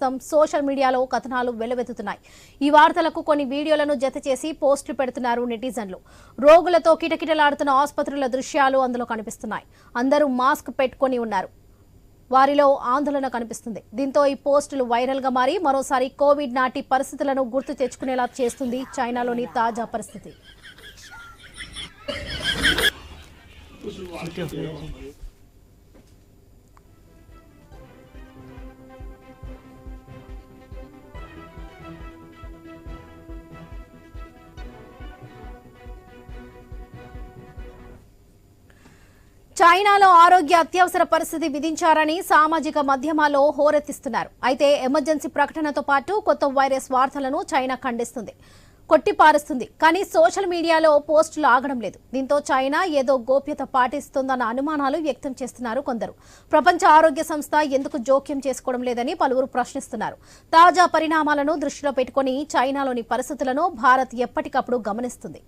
ప్రస్తుతం సోషల్ మీడియాలో కథనాలు వెల్లువెత్తుతున్నాయి ఈ వార్తలకు కొన్ని వీడియోలను జత చేసి పోస్టులు పెడుతున్నారు నెటిజన్లు. రోగులతో కిటకిటలాడుతున్న ఆసుపత్రుల దృశ్యాలు అందులో కనిపిస్తున్నాయి. అందరూ మాస్క్ పెట్టుకొని ఉన్నారు. వారిలో ఆందోళన కనిపిస్తుంది. దీంతో ఈ పోస్టులు వైరల్గా మారి మరోసారి కోవిడ్ నాటి పరిస్థితులను గుర్తు తెచ్చుకునేలా చేస్తుంది చైనాలోని తాజా పరిస్థితి. చైనాలో ఆరోగ్య అత్యవసర పరిస్థితి విధించారని సామాజిక మాధ్యమాల్లో హోరెత్తిస్తున్నారు. అయితే ఎమర్జెన్సీ ప్రకటనతో పాటు కొత్త వైరస్ వార్తలను చైనా ఖండిస్తుంది కొట్టిపారుస్తుంది. కానీ సోషల్ మీడియాలో పోస్టులు ఆగడం లేదు. దీంతో చైనా ఏదో గోప్యత పాటిస్తుందన్న అనుమానాలు వ్యక్తం చేస్తున్నారు కొందరు. ప్రపంచ ఆరోగ్య సంస్థ ఎందుకు జోక్యం చేసుకోవడం లేదని పలువురు ప్రశ్నిస్తున్నారు. తాజా పరిణామాలను దృష్టిలో పెట్టుకుని చైనాలోని పరిస్థితులను భారత్ ఎప్పటికప్పుడు గమనిస్తుంది.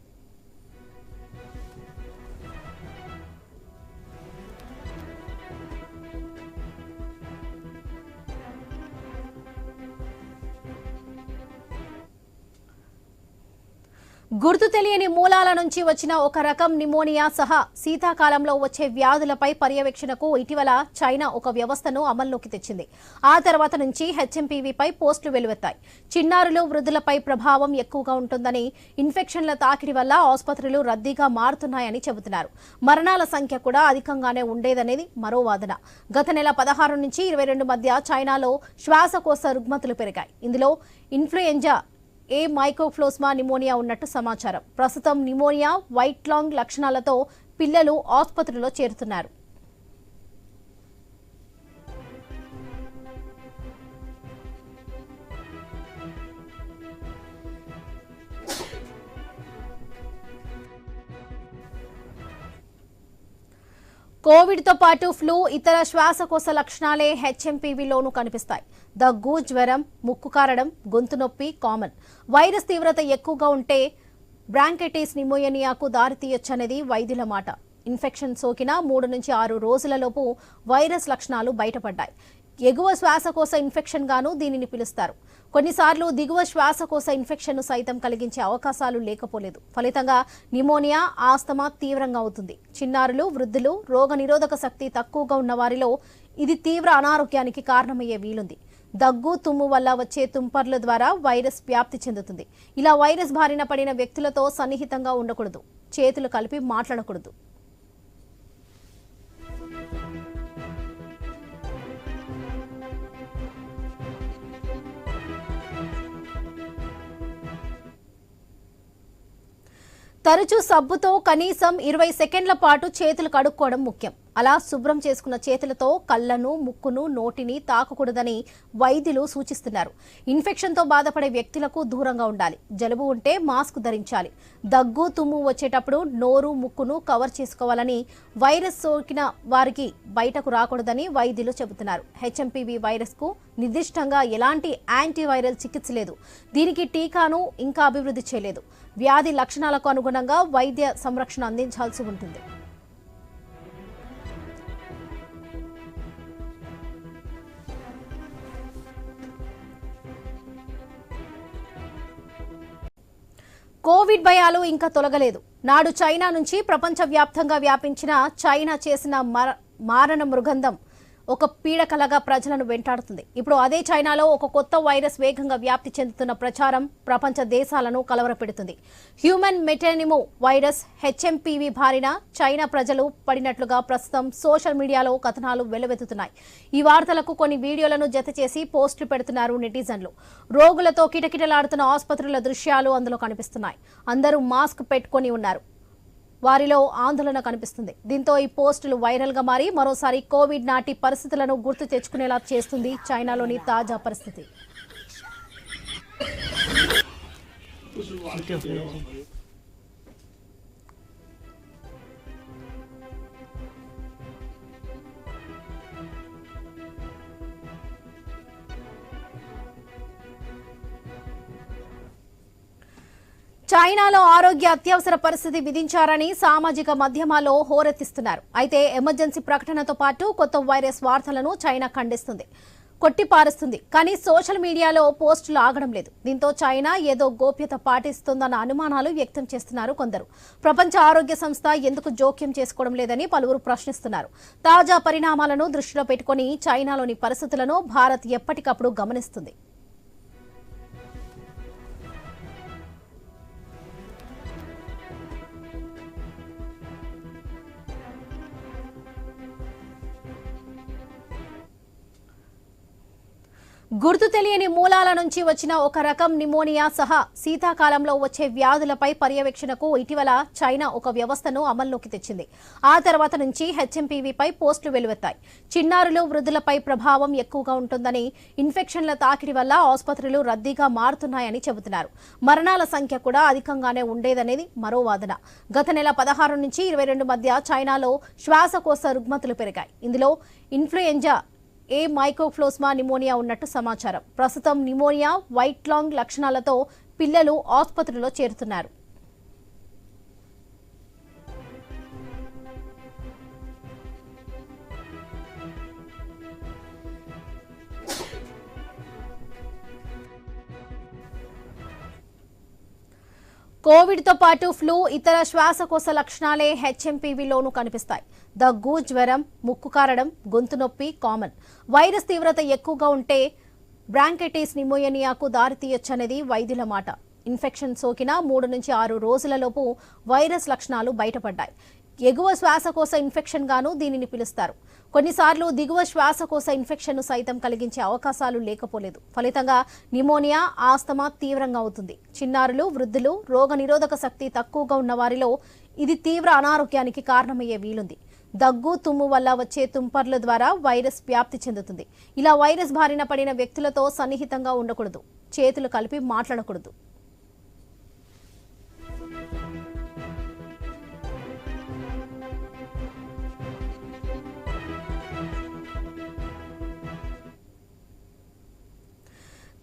గుర్తు తెలియని మూలాల నుంచి వచ్చిన ఒక రకం నిమోనియా సహా శీతాకాలంలో వచ్చే వ్యాధులపై పర్యవేక్షణకు ఇటీవల చైనా ఒక వ్యవస్థను అమల్లోకి తెచ్చింది. ఆ తర్వాత నుంచి హెచ్ఎంపీవీపై పోస్టులు వెలువెత్తాయి. చిన్నారులు వృద్ధులపై ప్రభావం ఎక్కువగా ఉంటుందని ఇన్ఫెక్షన్ల తాకిడి వల్ల ఆసుపత్రులు రద్దీగా మారుతున్నాయని చెబుతున్నారు. మరణాల సంఖ్య కూడా అధికంగానే ఉండేదనేది మరో వాదన. గత నెల పదహారు నుంచి ఇరవై రెండు మధ్య చైనాలో శ్వాసకోశ రుగ్మతులు పెరిగాయి. ఇందులో ఇన్ఫ్లుయెంజా ఏ మైకోఫ్లోస్మా నిమోనియా ఉన్నట్టు సమాచారం. ప్రస్తుతం నిమోనియా వైట్ లాంగ్ లక్షణాలతో పిల్లలు ఆసుపత్రిలో చేరుతున్నారు. కోవిడ్తో పాటు ఫ్లూ ఇతర శ్వాసకోశ లక్షణాలే హెచ్ఎంపీవీలోనూ కనిపిస్తాయి. దగ్గు జ్వరం ముక్కు కారడం గొంతు నొప్పి కామన్. వైరస్ తీవ్రత ఎక్కువగా ఉంటే బ్రాంకెటిస్ నిమోయనియాకు దారితీయొచ్చనేది వైద్యుల మాట. ఇన్ఫెక్షన్ సోకిన మూడు నుంచి ఆరు రోజులలోపు వైరస్ లక్షణాలు బయటపడ్డాయి. ఎగువ శ్వాసకోశ ఇన్ఫెక్షన్ గాను దీనిని పిలుస్తారు. కొన్నిసార్లు దిగువ శ్వాసకోశ ఇన్ఫెక్షన్ను సైతం కలిగించే అవకాశాలు లేకపోలేదు. ఫలితంగా నిమోనియా ఆస్తమా తీవ్రంగా అవుతుంది. చిన్నారులు వృద్ధులు రోగనిరోధక శక్తి తక్కువగా ఉన్న వారిలో ఇది తీవ్ర అనారోగ్యానికి కారణమయ్యే వీలుంది. దగ్గు తుమ్ము వల్ల వచ్చే తుంపర్ల ద్వారా వైరస్ వ్యాప్తి చెందుతుంది. ఇలా వైరస్ బారిన పడిన వ్యక్తులతో సన్నిహితంగా ఉండకూడదు. చేతులు కలిపి మాట్లాడకూడదు. తరచూ సబ్బుతో కనీసం ఇరవై సెకండ్ల పాటు చేతులు కడుక్కోవడం ముఖ్యం. అలా శుభ్రం చేసుకున్న చేతులతో కళ్ళను ముక్కును నోటిని తాకకూడదని వైద్యులు సూచిస్తున్నారు. ఇన్ఫెక్షన్తో బాధపడే వ్యక్తులకు దూరంగా ఉండాలి. జలుబు ఉంటే మాస్క్ ధరించాలి. దగ్గు తుమ్ము వచ్చేటప్పుడు నోరు ముక్కును కవర్ చేసుకోవాలని వైరస్ సోకిన వారికి బయటకు రాకూడదని వైద్యులు చెబుతున్నారు. హెచ్ఎంపీవీ వైరస్కు నిర్దిష్టంగా ఎలాంటి యాంటీవైరల్ చికిత్స లేదు. దీనికి టీకాను ఇంకా అభివృద్ధి చేయలేదు. వ్యాధి లక్షణాలకు అనుగుణంగా వైద్య సంరక్షణ అందించాల్సి ఉంటుంది. కోవిడ్ భయాలు ఇంకా తొలగలేదు. నాడు చైనా నుంచి ప్రపంచవ్యాప్తంగా వ్యాపించిన చైనా చేసిన మారణ మృగంధం ఒక పీడకలగా ప్రజలను వెంటాడుతుంది. ఇప్పుడు అదే చైనాలో ఒక కొత్త వైరస్ వేగంగా వ్యాప్తి చెందుతున్న ప్రచారం ప్రపంచ దేశాలను కలవరపెడుతుంది. హ్యూమన్ మెటెనిమో వైరస్ హెచ్ఎంపీవీ బారిన చైనా ప్రజలు పడినట్లుగా ప్రస్తుతం సోషల్ మీడియాలో కథనాలు వెల్లువెత్తుతున్నాయి ఈ వార్తలకు కొన్ని వీడియోలను జత చేసి పోస్టులు పెడుతున్నారు నెటిజన్లు. రోగులతో కిటకిటలాడుతున్న ఆసుపత్రుల దృశ్యాలు అందులో కనిపిస్తున్నాయి. అందరూ మాస్క్ పెట్టుకొని ఉన్నారు. వారిలో ఆందోళన కనిపిస్తుంది. దీంతో ఈ పోస్టులు వైరల్గా మారి మరోసారి కోవిడ్ నాటి పరిస్థితులను గుర్తు తెచ్చుకునేలా చేస్తుంది చైనాలోని తాజా పరిస్థితి. చైనాలో ఆరోగ్య అత్యవసర పరిస్థితి విధించారని సామాజిక మాధ్యమాల్లో హోరెత్తిస్తున్నారు. అయితే ఎమర్జెన్సీ ప్రకటనతో పాటు కొత్త వైరస్ వార్తలను చైనా ఖండిస్తుంది కొట్టిపారుస్తుంది. కానీ సోషల్ మీడియాలో పోస్టులు ఆగడం లేదు. దీంతో చైనా ఏదో గోప్యత పాటిస్తుందన్న అనుమానాలు వ్యక్తం చేస్తున్నారు కొందరు. ప్రపంచ ఆరోగ్య సంస్థ ఎందుకు జోక్యం చేసుకోవడం లేదని పలువురు ప్రశ్నిస్తున్నారు. తాజా పరిణామాలను దృష్టిలో పెట్టుకుని చైనాలోని పరిస్థితులను భారత్ ఎప్పటికప్పుడు గమనిస్తుంది. గుర్తు తెలియని మూలాల నుంచి వచ్చిన ఒక రకం నిమోనియా సహా శీతాకాలంలో వచ్చే వ్యాధులపై పర్యవేక్షణకు ఇటీవల చైనా ఒక వ్యవస్థను అమల్లోకి తెచ్చింది. ఆ తర్వాత నుంచి హెచ్ఎంపీవీపై పోస్టులు వెలువెత్తాయి. చిన్నారులు వృద్ధులపై ప్రభావం ఎక్కువగా ఉంటుందని ఇన్ఫెక్షన్ల తాకిడి వల్ల ఆసుపత్రులు రద్దీగా మారుతున్నాయని చెబుతున్నారు. మరణాల సంఖ్య కూడా అధికంగానే ఉండేదనేది మరో వాదన. గత నెల పదహారు నుంచి ఇరవై రెండు మధ్య చైనాలో శ్వాసకోశ రుగ్మతులు పెరిగాయి. ఇందులో ఇన్ఫ్లుయెంజా ఏ మైకోఫ్లోస్మా నిమోనియా ఉన్నట్టు సమాచారం. ప్రస్తుతం నిమోనియా వైట్ లాంగ్ లక్షణాలతో పిల్లలు ఆసుపత్రిలో చేరుతున్నారు. కోవిడ్తో పాటు ఫ్లూ ఇతర శ్వాసకోశ లక్షణాలే హెచ్ఎంపీవీలోనూ కనిపిస్తాయి. దగ్గు జ్వరం ముక్కు కారడం గొంతు నొప్పి కామన్. వైరస్ తీవ్రత ఎక్కువగా ఉంటే బ్రాంకైటిస్ నిమోయనియాకు దారితీయొచ్చనేది వైద్యుల మాట. ఇన్ఫెక్షన్ సోకిన మూడు నుంచి ఆరు రోజులలోపు వైరస్ లక్షణాలు బయటపడ్డాయి. ఎగువ శ్వాసకోశ ఇన్ఫెక్షన్ గాను దీనిని పిలుస్తారు. కొన్నిసార్లు దిగువ శ్వాసకోశ ఇన్ఫెక్షన్ను సైతం కలిగించే అవకాశాలు లేకపోలేదు. ఫలితంగా నిమోనియా ఆస్తమా తీవ్రంగా అవుతుంది. చిన్నారులు వృద్ధులు రోగనిరోధక శక్తి తక్కువగా ఉన్న వారిలో ఇది తీవ్ర అనారోగ్యానికి కారణమయ్యే వీలుంది. దగ్గు తుమ్ము వల్ల వచ్చే తుంపర్ల ద్వారా వైరస్ వ్యాప్తి చెందుతుంది. ఇలా వైరస్ బారిన పడిన వ్యక్తులతో సన్నిహితంగా ఉండకూడదు. చేతులు కలిపి మాట్లాడకూడదు.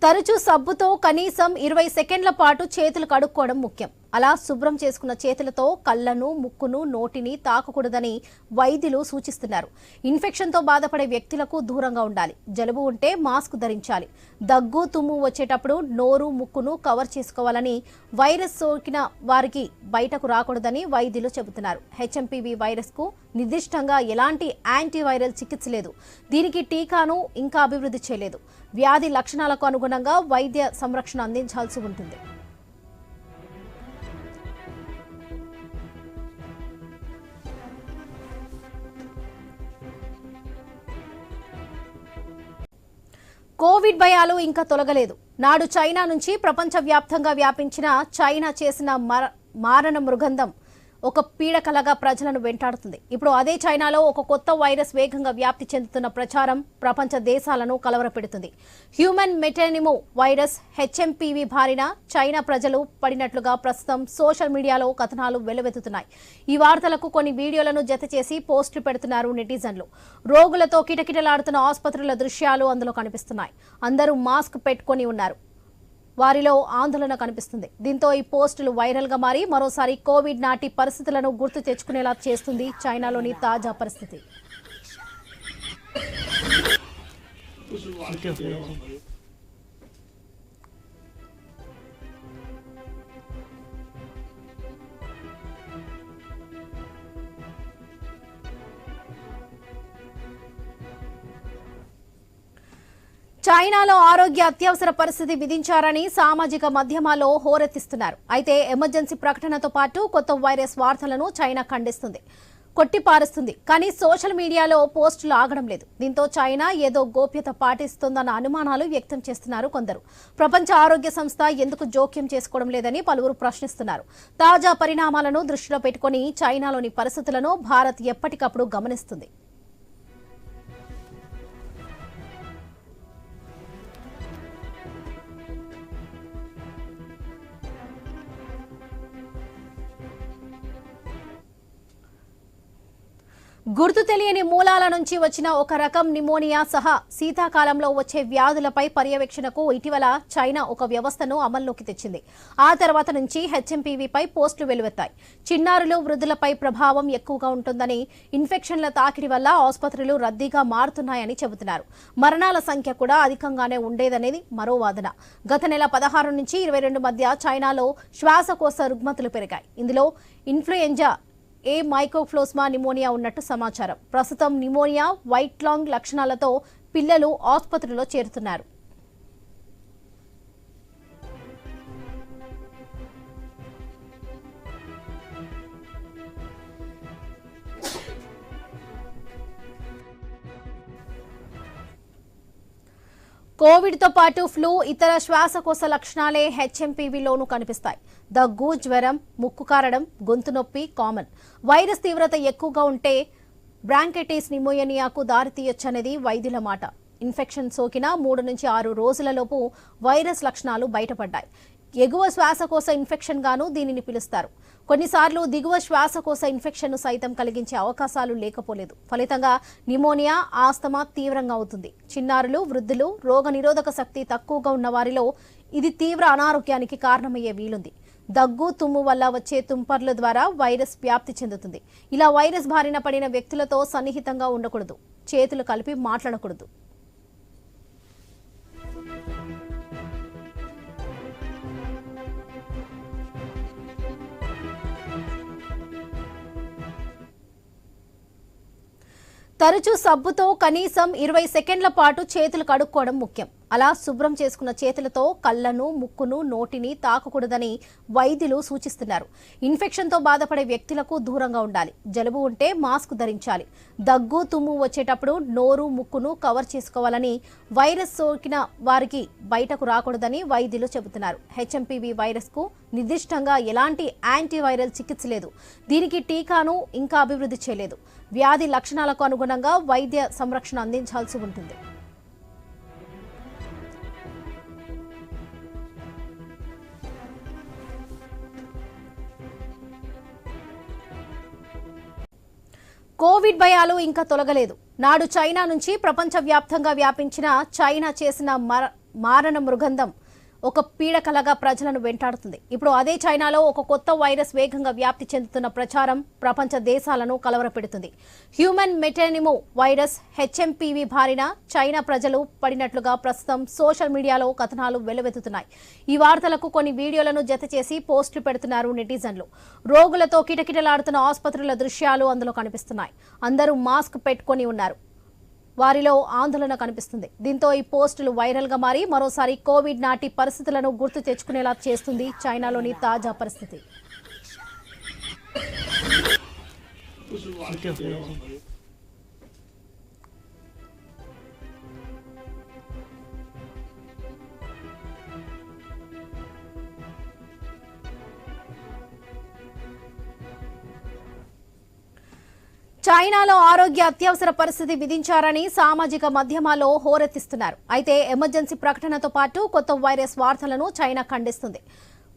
తరచూ సబ్బుతో కనీసం ఇరవై సెకండ్ల పాటు చేతులు కడుక్కోవడం ముఖ్యం. అలా శుభ్రం చేసుకున్న చేతులతో కళ్ళను ముక్కును నోటిని తాకకూడదని వైద్యులు సూచిస్తున్నారు. ఇన్ఫెక్షన్తో బాధపడే వ్యక్తులకు దూరంగా ఉండాలి. జలుబు ఉంటే మాస్క్ ధరించాలి. దగ్గు తుమ్ము వచ్చేటప్పుడు నోరు ముక్కును కవర్ చేసుకోవాలని వైరస్ సోకిన వారికి బయటకు రాకూడదని వైద్యులు చెబుతున్నారు. హెచ్ఎంపీవీ వైరస్కు నిర్దిష్టంగా ఎలాంటి యాంటీవైరల్ చికిత్స లేదు. దీనికి టీకాను ఇంకా అభివృద్ధి చేయలేదు. వ్యాధి లక్షణాలకు అనుగుణంగా వైద్య సంరక్షణ అందించాల్సి ఉంటుంది. కోవిడ్ భయాలు ఇంకా తొలగలేదు. నాడు చైనా నుంచి ప్రపంచవ్యాప్తంగా వ్యాపించిన చైనా చేసిన మారణ మృగంధం ఒక పీడకలగా ప్రజలను వెంటాడుతుంది. ఇప్పుడు అదే చైనాలో ఒక కొత్త వైరస్ వేగంగా వ్యాప్తి చెందుతున్న ప్రచారం ప్రపంచ దేశాలను కలవరపెడుతుంది. హ్యూమన్ మెటెనిమో వైరస్ హెచ్ఎంపీవీ బారిన చైనా ప్రజలు పడినట్లుగా ప్రస్తుతం సోషల్ మీడియాలో కథనాలు వెలువెత్తుతున్నాయి. ఈ వార్తలకు కొన్ని వీడియోలను జత చేసి పోస్టులు పెడుతున్నారు నెటిజన్లు. రోగులతో కిటకిటలాడుతున్న ఆసుపత్రుల దృశ్యాలు అందులో కనిపిస్తున్నాయి. అందరూ మాస్క్ పెట్టుకొని ఉన్నారు. వారిలో ఆందోళన కనిపిస్తుంది. దీంతో ఈ పోస్టులు వైరల్గా మారి మరోసారి కోవిడ్ నాటి పరిస్థితులను గుర్తు తెచ్చుకునేలా చేస్తుంది చైనాలోని తాజా పరిస్థితి. చైనాలో ఆరోగ్య అత్యవసర పరిస్థితి విధించారని సామాజిక మాధ్యమాల్లో హోరెత్తిస్తున్నారు. అయితే ఎమర్జెన్సీ ప్రకటనతో పాటు కొత్త వైరస్ వార్తలను చైనా ఖండిస్తుంది కొట్టిపారుస్తుంది. కానీ సోషల్ మీడియాలో పోస్టులు ఆగడం లేదు. దీంతో చైనా ఏదో గోప్యత పాటిస్తోందన్న అనుమానాలు వ్యక్తం చేస్తున్నారు కొందరు. ప్రపంచ ఆరోగ్య సంస్థ ఎందుకు జోక్యం చేసుకోవడం లేదని పలువురు ప్రశ్నిస్తున్నారు. తాజా పరిణామాలను దృష్టిలో పెట్టుకుని చైనాలోని పరిస్థితులను భారత్ ఎప్పటికప్పుడు గమనిస్తుంది. గుర్తు తెలియని మూలాల నుంచి వచ్చిన ఒక రకం నిమోనియా సహా శీతాకాలంలో వచ్చే వ్యాధులపై పర్యవేక్షణకు ఇటీవల చైనా ఒక వ్యవస్థను అమల్లోకి తెచ్చింది. ఆ తర్వాత నుంచి హెచ్ఎంపీవీపై పోస్టులు వెలువెత్తాయి. చిన్నారులు వృద్ధులపై ప్రభావం ఎక్కువగా ఉంటుందని ఇన్ఫెక్షన్ల తాకిడి వల్ల ఆసుపత్రులు రద్దీగా మారుతున్నాయని చెబుతున్నారు. మరణాల సంఖ్య కూడా అధికంగానే ఉండేదనేది మరో వాదన. గత నెల పదహారు నుంచి ఇరవై రెండు మధ్య చైనాలో శ్వాసకోశ రుగ్మతులు పెరిగాయి. ఇందులో ఇన్ఫ్లుయెంజా ఏ మైకోఫ్లోస్మా నిమోనియా ఉన్నట్టు సమాచారం. ప్రస్తుతం నిమోనియా వైట్ లాంగ్ లక్షణాలతో పిల్లలు ఆసుపత్రిలో చేరుతున్నారు. కోవిడ్తో పాటు ఫ్లూ ఇతర శ్వాసకోశ లక్షణాలే హెచ్ఎంపీవీలోనూ కనిపిస్తాయి. దగ్గు జ్వరం ముక్కు కారడం గొంతు నొప్పి కామన్. వైరస్ తీవ్రత ఎక్కువగా ఉంటే బ్రాంకెటిస్ నిమోయనియాకు దారితీయొచ్చనేది వైద్యుల మాట. ఇన్ఫెక్షన్ సోకిన మూడు నుంచి ఆరు రోజులలోపు వైరస్ లక్షణాలు బయటపడ్డాయి. ఎగువ శ్వాసకోశ ఇన్ఫెక్షన్ గాను దీనిని పిలుస్తారు. కొన్నిసార్లు దిగువ శ్వాసకోశ ఇన్ఫెక్షన్ సైతం కలిగించే అవకాశాలు లేకపోలేదు. ఫలితంగా నిమోనియా ఆస్తమా తీవ్రంగా అవుతుంది. చిన్నారులు వృద్ధులు రోగనిరోధక శక్తి తక్కువగా ఉన్న వారిలో ఇది తీవ్ర అనారోగ్యానికి కారణమయ్యే వీలుంది. దగ్గు తుమ్ము వల్ల వచ్చే తుంపర్ల ద్వారా వైరస్ వ్యాప్తి చెందుతుంది. ఇలా వైరస్ బారిన పడిన వ్యక్తులతో సన్నిహితంగా ఉండకూడదు. చేతులు కలిపి మాట్లాడకూడదు. తరచూ సబ్బుతో కనీసం ఇరవై సెకండ్ల పాటు చేతులు కడుక్కోవడం ముఖ్యం. అలా శుభ్రం చేసుకున్న చేతులతో కళ్ళను ముక్కును నోటిని తాకకూడదని వైద్యులు సూచిస్తున్నారు. ఇన్ఫెక్షన్తో బాధపడే వ్యక్తులకు దూరంగా ఉండాలి. జలుబు ఉంటే మాస్క్ ధరించాలి. దగ్గు తుమ్ము వచ్చేటప్పుడు నోరు ముక్కును కవర్ చేసుకోవాలని వైరస్ సోకిన వారికి బయటకు రాకూడదని వైద్యులు చెబుతున్నారు. హెచ్ఎంపీవీ వైరస్కు నిర్దిష్టంగా ఎలాంటి యాంటీవైరల్ చికిత్స లేదు. దీనికి టీకాను ఇంకా అభివృద్ధి చేయలేదు. వ్యాధి లక్షణాలకు అనుగుణంగా వైద్య సంరక్షణ అందించాల్సి ఉంటుంది. కోవిడ్ భయాలు ఇంకా తొలగలేదు. నాడు చైనా నుంచి ప్రపంచవ్యాప్తంగా వ్యాపించిన చైనా చేసిన మారణ మృగంధం ఒక పీడకలగా ప్రజలను వెంటాడుతుంది. ఇప్పుడు అదే చైనాలో ఒక కొత్త వైరస్ వేగంగా వ్యాప్తి చెందుతున్న ప్రచారం ప్రపంచ దేశాలను కలవరపెడుతుంది. హ్యూమన్ మెటెనిమో వైరస్ హెచ్ఎంపీవీ బారిన చైనా ప్రజలు పడినట్లుగా ప్రస్తుతం సోషల్ మీడియాలో కథనాలు వెలువెత్తుతున్నాయి. ఈ వార్తలకు కొన్ని వీడియోలను జత చేసి పోస్టులు పెడుతున్నారు నెటిజన్లు. రోగులతో కిటకిటలాడుతున్న ఆసుపత్రుల దృశ్యాలు అందులో కనిపిస్తున్నాయి. అందరూ మాస్క్ పెట్టుకొని ఉన్నారు. వారిలో ఆందోళన కనిపిస్తుంది. దీంతో ఈ పోస్టులు వైరల్గా మారి మరోసారి కోవిడ్ నాటి పరిస్థితులను గుర్తు తెచ్చుకునేలా చేస్తుంది చైనాలోని తాజా పరిస్థితి. చైనాలో ఆరోగ్య అత్యవసర పరిస్థితి విధించారని సామాజిక మాధ్యమాల్లో హోరెత్తిస్తున్నారు. అయితే ఎమర్జెన్సీ ప్రకటనతో పాటు కొత్త వైరస్ వార్తలను చైనా ఖండిస్తుంది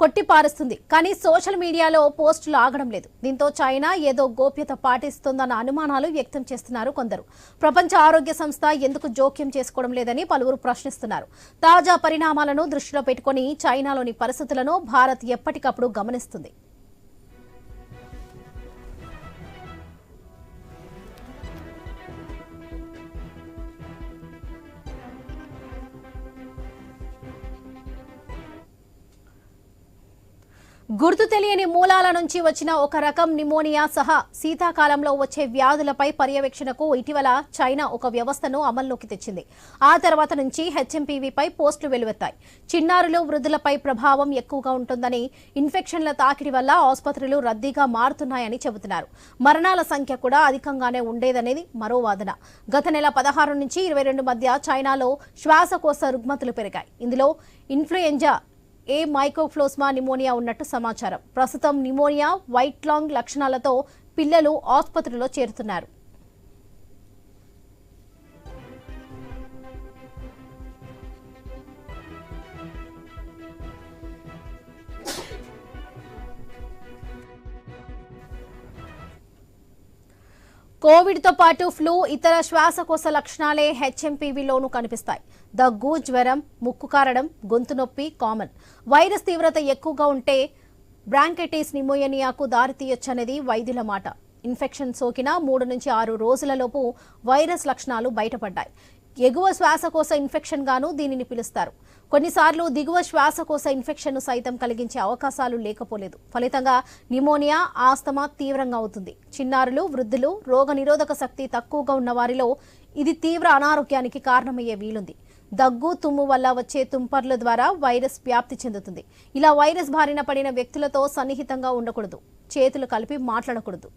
కొట్టిపారుస్తుంది. కానీ సోషల్ మీడియాలో పోస్టులు ఆగడం లేదు. దీంతో చైనా ఏదో గోప్యత పాటిస్తుందన్న అనుమానాలు వ్యక్తం చేస్తున్నారు కొందరు. ప్రపంచ ఆరోగ్య సంస్థ ఎందుకు జోక్యం చేసుకోవడం లేదని పలువురు ప్రశ్నిస్తున్నారు. తాజా పరిణామాలను దృష్టిలో పెట్టుకుని చైనాలోని పరిస్థితులను భారత్ ఎప్పటికప్పుడు గమనిస్తుంది. గుర్తు తెలియని మూలాల నుంచి వచ్చిన ఒక రకం నిమోనియా సహా శీతాకాలంలో వచ్చే వ్యాధులపై పర్యవేక్షణకు ఇటీవల చైనా ఒక వ్యవస్థను అమల్లోకి తెచ్చింది. ఆ తర్వాత నుంచి హెచ్ఎంపీవీపై పోస్టులు వెలువెత్తాయి. చిన్నారులు వృద్ధులపై ప్రభావం ఎక్కువగా ఉంటుందని ఇన్ఫెక్షన్ల తాకిడి వల్ల ఆసుపత్రులు రద్దీగా మారుతున్నాయని చెబుతున్నారు. మరణాల సంఖ్య కూడా అధికంగానే ఉండేదనేది మరో వాదన. గత నెల పదహారు నుంచి ఇరవై రెండు మధ్య చైనాలో శ్వాసకోశ రుగ్మతులు పెరిగాయి. ఇందులో ఇన్ఫ్లుయెంజా ఏ మైకోఫ్లోస్మా నిమోనియా ఉన్నట్టు సమాచారం. ప్రస్తుతం నిమోనియా వైట్ లాంగ్ లక్షణాలతో పిల్లలు ఆసుపత్రిలో చేరుతున్నారు. కోవిడ్తో పాటు ఫ్లూ ఇతర శ్వాసకోశ లక్షణాలే హెచ్ఎంపీవీలోనూ కనిపిస్తాయి. దగ్గు జ్వరం ముక్కు కారడం గొంతు నొప్పి కామన్. వైరస్ తీవ్రత ఎక్కువగా ఉంటే బ్రాంకెటిస్ నిమోయనియాకు దారితీయొచ్చనేది వైద్యుల మాట. ఇన్ఫెక్షన్ సోకిన మూడు నుంచి ఆరు రోజులలోపు వైరస్ లక్షణాలు బయటపడ్డాయి. ఎగువ శ్వాసకోశ ఇన్ఫెక్షన్ గాను దీనిని పిలుస్తారు. కొన్నిసార్లు దిగువ శ్వాసకోశ ఇన్ఫెక్షన్ సైతం కలిగించే అవకాశాలు లేకపోలేదు. ఫలితంగా నిమోనియా ఆస్తమా తీవ్రంగా అవుతుంది. చిన్నారులు వృద్ధులు రోగనిరోధక శక్తి తక్కువగా ఉన్న వారిలో ఇది తీవ్ర అనారోగ్యానికి కారణమయ్యే వీలుంది. దగ్గు తుమ్ము వల్ల వచ్చే తుంపర్ల ద్వారా వైరస్ వ్యాప్తి చెందుతుంది. ఇలా వైరస్ బారిన పడిన వ్యక్తులతో సన్నిహితంగా ఉండకూడదు. చేతులు కలిపి మాట్లాడకూడదు.